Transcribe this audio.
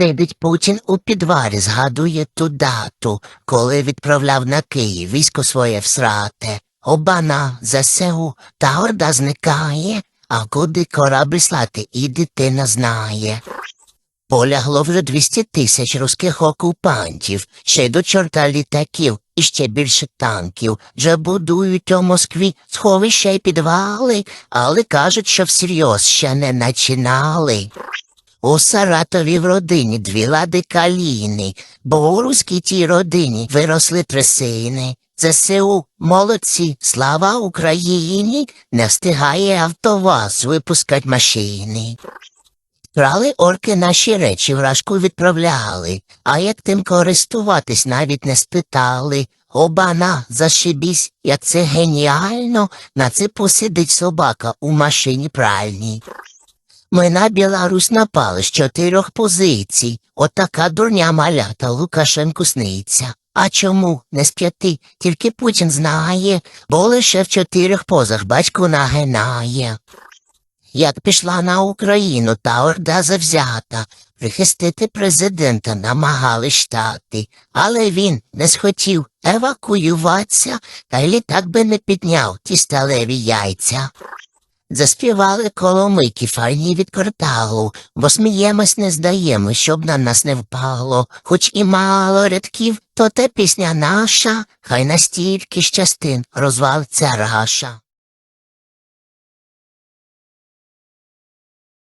Сидить Путін у підвалі, згадує ту дату, коли відправляв на Київ військо своє всрате. Обана, ЗСУ, та орда зникає, а куди корабль слати і дитина знає. Полягло вже 200 тисяч руських окупантів, ще до чорта літаків і ще більше танків. Вже будують у Москві сховища й підвали, але кажуть, що всерйоз ще не начинали. У Саратові в родині дві лади каліни, бо у руській тій родині виросли три сини. ЗСУ, молодці, слава Україні, не встигає автоваз випускать машини. Крали орки наші речі, вражку відправляли, а як тим користуватись навіть не спитали. Обана, зашибісь, як це геніально, на це посидить собака у машині пральній. Ми на Білорусь напали з чотирьох позицій. Отака дурня малята Лукашенку сниться. А чому не з п'яти? Тільки Путін знає, бо лише в чотирьох позах батько нагинає. Як пішла на Україну та орда завзята, прихистити президента намагали штати, але він не схотів евакуюватися, та й літак би не підняв ті сталеві яйця. Заспівали коломики файні від кварталу, бо сміємось не здаємо, щоб на нас не впало. Хоч і мало рядків, то те пісня наша, хай настільки щастин частин розвалиться раша.